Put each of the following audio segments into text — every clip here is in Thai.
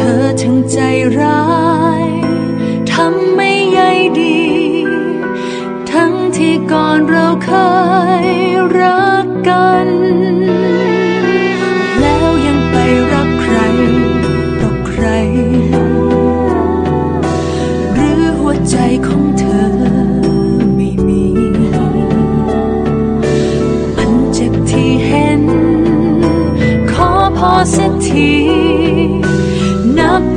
ธอทั้งใจร้าย ทำไม่ใยดี ทั้งที่ก่อนเราเคย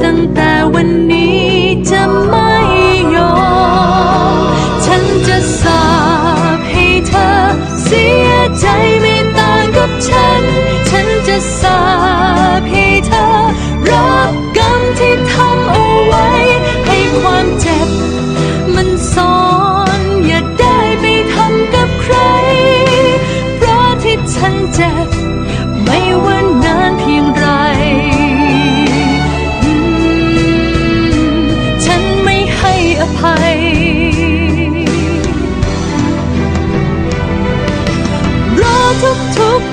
ตั้งแต่วันนี้จะไม่ 툭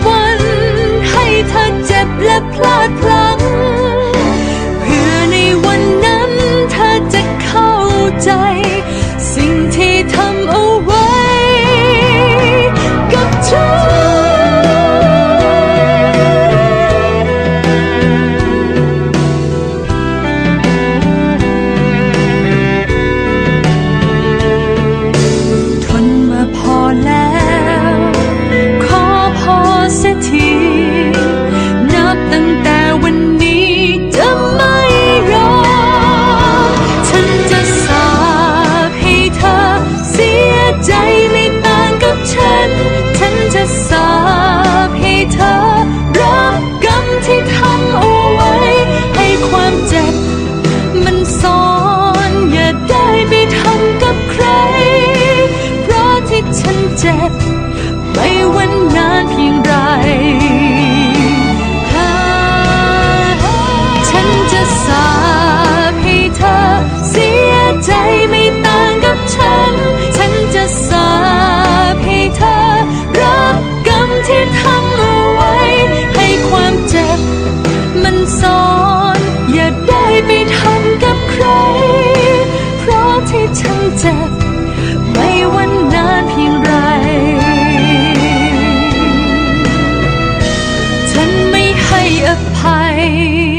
海